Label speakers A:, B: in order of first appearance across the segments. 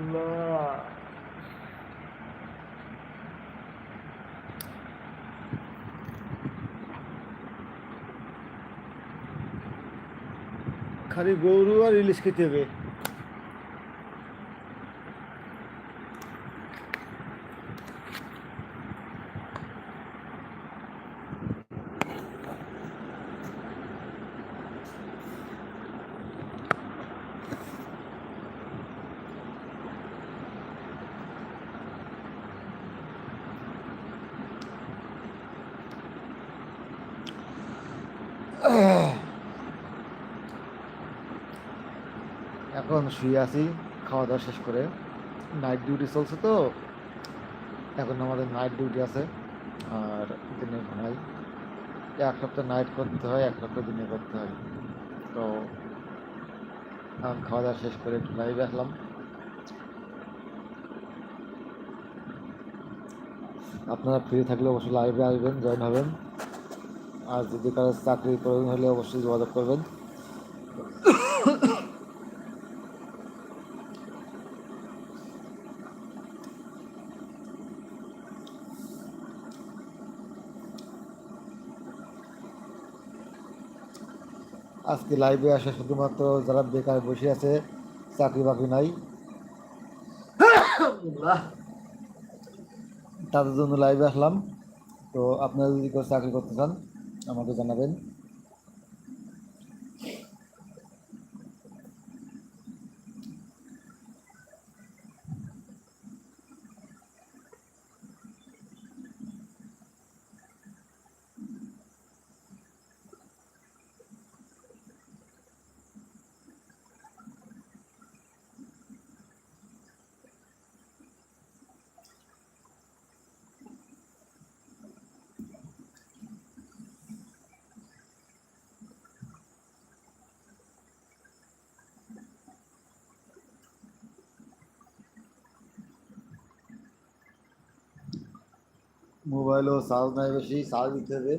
A: আল্লাহ খালি গরু আর ইলিশ খেতে হবে। এখন শুয়ে আছি, খাওয়া দাওয়া শেষ করে। নাইট ডিউটি চলছে তো, এখন আমাদের নাইট ডিউটি আছে, আর দিনে ঘুমাই। এক সপ্তাহ নাইট করতে হয়, এক সপ্তাহ দিনে করতে হয়। তো, এখন খাওয়া দাওয়া শেষ করে একটু লাইভে আসলাম। আপনারা ফ্রি থাকলে অবশ্যই লাইভে আসবেন জয়েন হবেন। আর যদি কারও চাকরির প্রয়োজন হলে অবশ্যই যোগাযোগ করবেন। আজকে লাইভে আসে শুধুমাত্র যারা বেকার বসে আছে, চাকরি বাকরি নাই। তাদের জন্য লাইভে আসলাম। তো আপনারা যদি কেউ চাকরি করতে চান, আমাকে জানাবেন। মোবাইলও চার্জ নাই বেশি চার্জ দিতে হবে।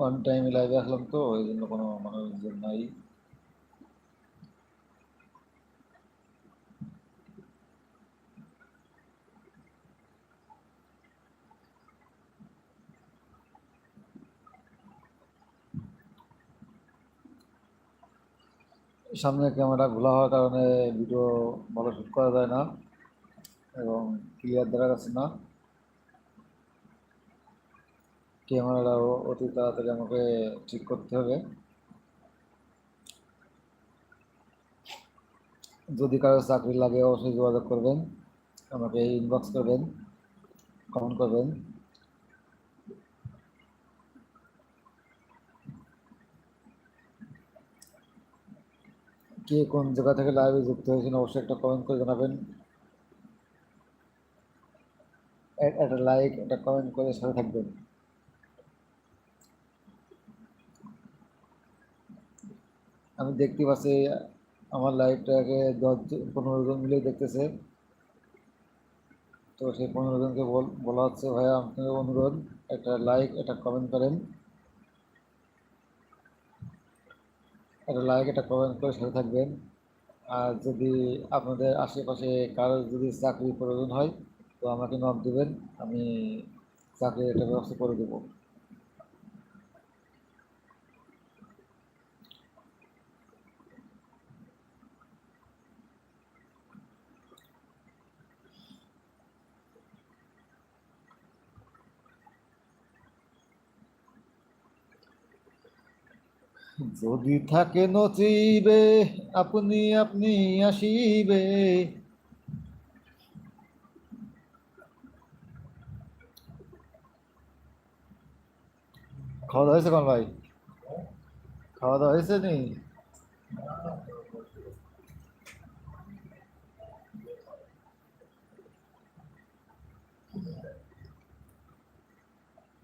A: ওয়ান টাইম লাইভে আসলাম তো এই জন্য কোনো মানুষজন নাই। সামনে ক্যামেরা খোলা হওয়ার কারণে ভিডিও ভালো শ্যুট করা যায় না, এবং ক্লিয়ার দেখা যাচ্ছে না। ক্যামেরাটাও অতি তাড়াতাড়ি আমাকে ঠিক করতে হবে। যদি কারও চাকরি লাগে, অবশ্যই যোগাযোগ করবেন, আমাকে ইনবক্স করবেন কমেন্ট করবেন। কে কোন জায়গা থেকে লাইভে যুক্ত হয়েছেন, অবশ্যই একটা কমেন্ট করে জানাবেন। একটা লাইক একটা কমেন্ট করে সাথে থাকবেন। আমি দেখতে পাচ্ছি, আমার লাইভটাকে দশ পনেরো জন মিলে দেখতেছে। তো সেই পনেরো জনকে বল- হচ্ছে, ভাইয়া আপনাদের অনুরোধ, একটা লাইক একটা কমেন্ট করেন। একটা লাইক একটা কমেন্ট করে সাথে থাকবেন। আর যদি আপনাদের আশেপাশে কারও যদি চাকরির প্রয়োজন হয়, তো আমাকে নক দেবেন, আমি চাকরির একটা ব্যবস্থা করে দেবো। যদি থাকে নচিবে আপনি আপনি আসিবে। খাওয়া দাওয়া হয়েছে কোন ভাই? খাওয়া দাওয়া হয়েছে নি?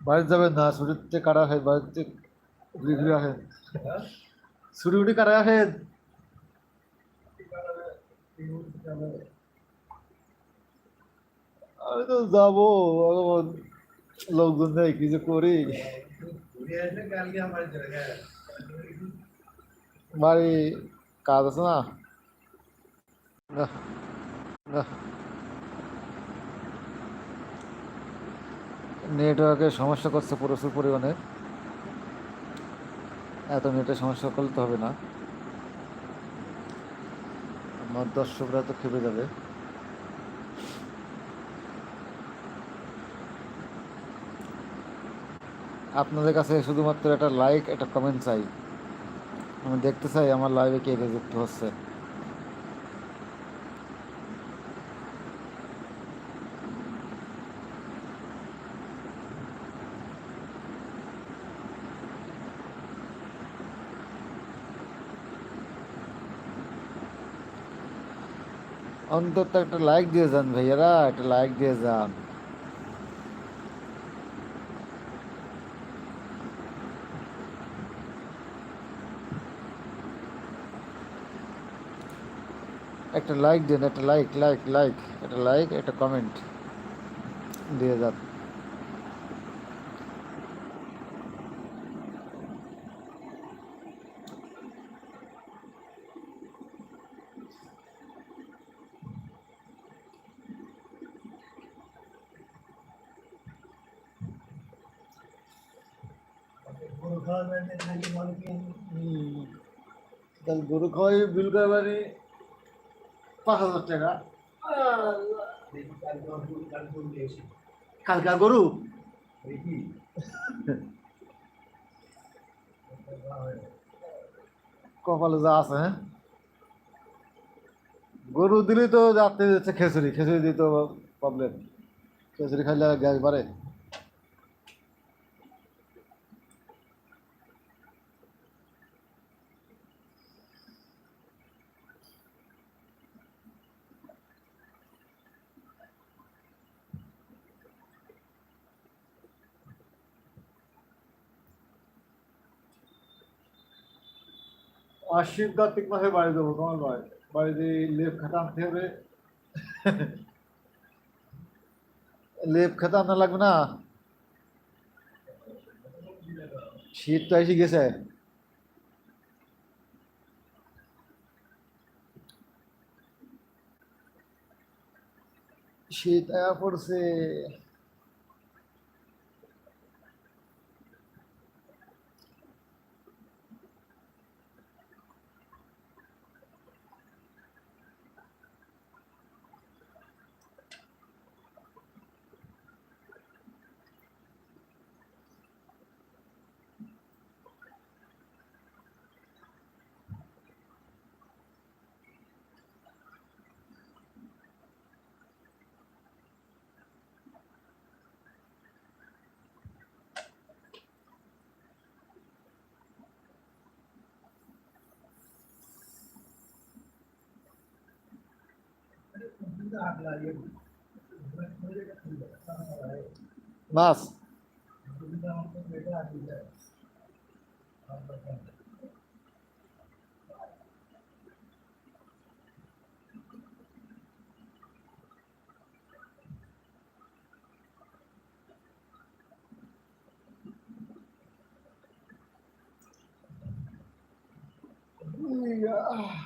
A: বাড়িতে যাবেন না, ছুটিতে কারা হয়? বাড়িতে ঘুরে ছুটি উটি আসেন আমি তো যাব লোকজন নেই কি যে করি। বাড়ি কাজ আছে না। নেটওয়ার্কের সমস্যা করছে প্রচুর পরিমাণে। এত নেটের সমস্যা করলে তো হবে না। আমার দর্শকরা তো খেপে যাবে। আপনাদের কাছে শুধুমাত্র একটা লাইক একটা কমেন্ট চাই। আমি দেখতে চাই আমার লাইভে কে যুক্ত হচ্ছে। অন্তত একটা লাইক দিয়ে যান ভাইয়ারা, একটা লাইক দিয়ে যান। একটা লাইক দেন, একটা লাইক লাইক লাইক একটা লাইক একটা কমেন্ট দিয়ে যান। তাহলে গরু খাওয়াই বিল করে বাড়ি পাঁচ হাজার টাকা। কালকা গরু? কপালে যা আছে হ্যাঁ? গরু দিলেই তো রাত্রে যাচ্ছে খেসুরি খেসুরি দিতে প্রবলেম খেসুরি খাইলে গ্যাস বাড়ে। আশির কার্তিক মাসে বাড়ি দেবো তোমার ভাই বাড়িতে লেপ খাতা আনতে হবে লেপ খাতা আনা লাগবে না শীত তো এসে গেছে শীত আয়া বাস Yeah.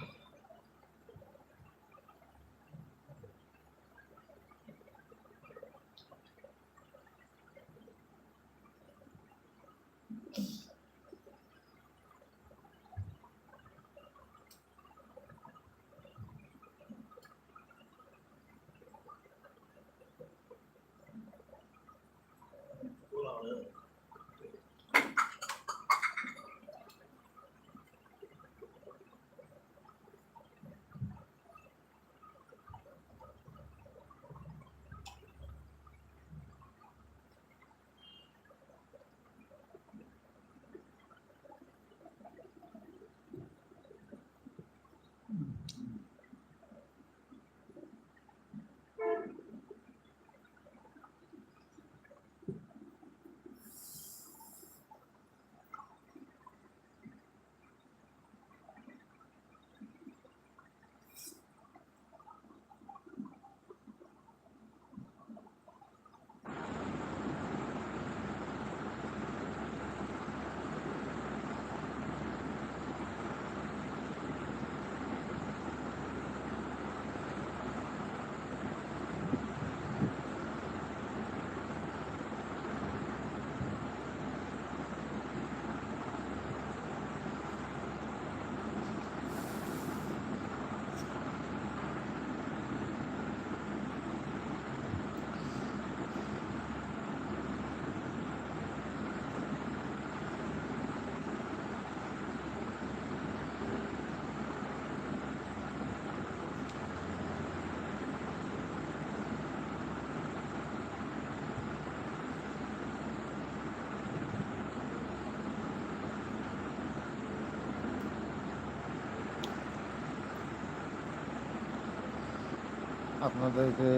A: আপনাদেরকে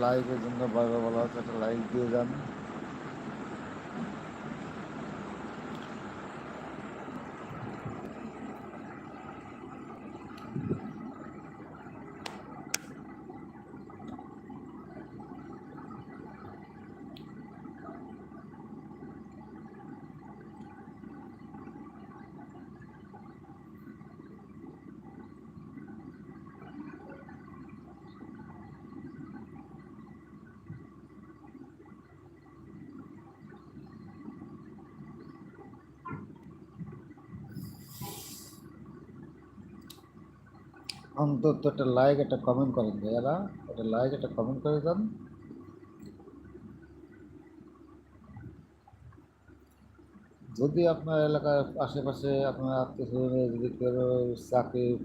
A: লাইকের জন্য বারবার বলা হচ্ছে একটা লাইক দিয়ে যান। অন্তত একটা লাইক একটা কমেন্ট করেন ভাইয়ারা। একটা লাইক একটা কমেন্ট করে দেন। যদি আপনার এলাকার আশেপাশে আপনার আত্মীয় স্বজনের যদি কেউ চাকরি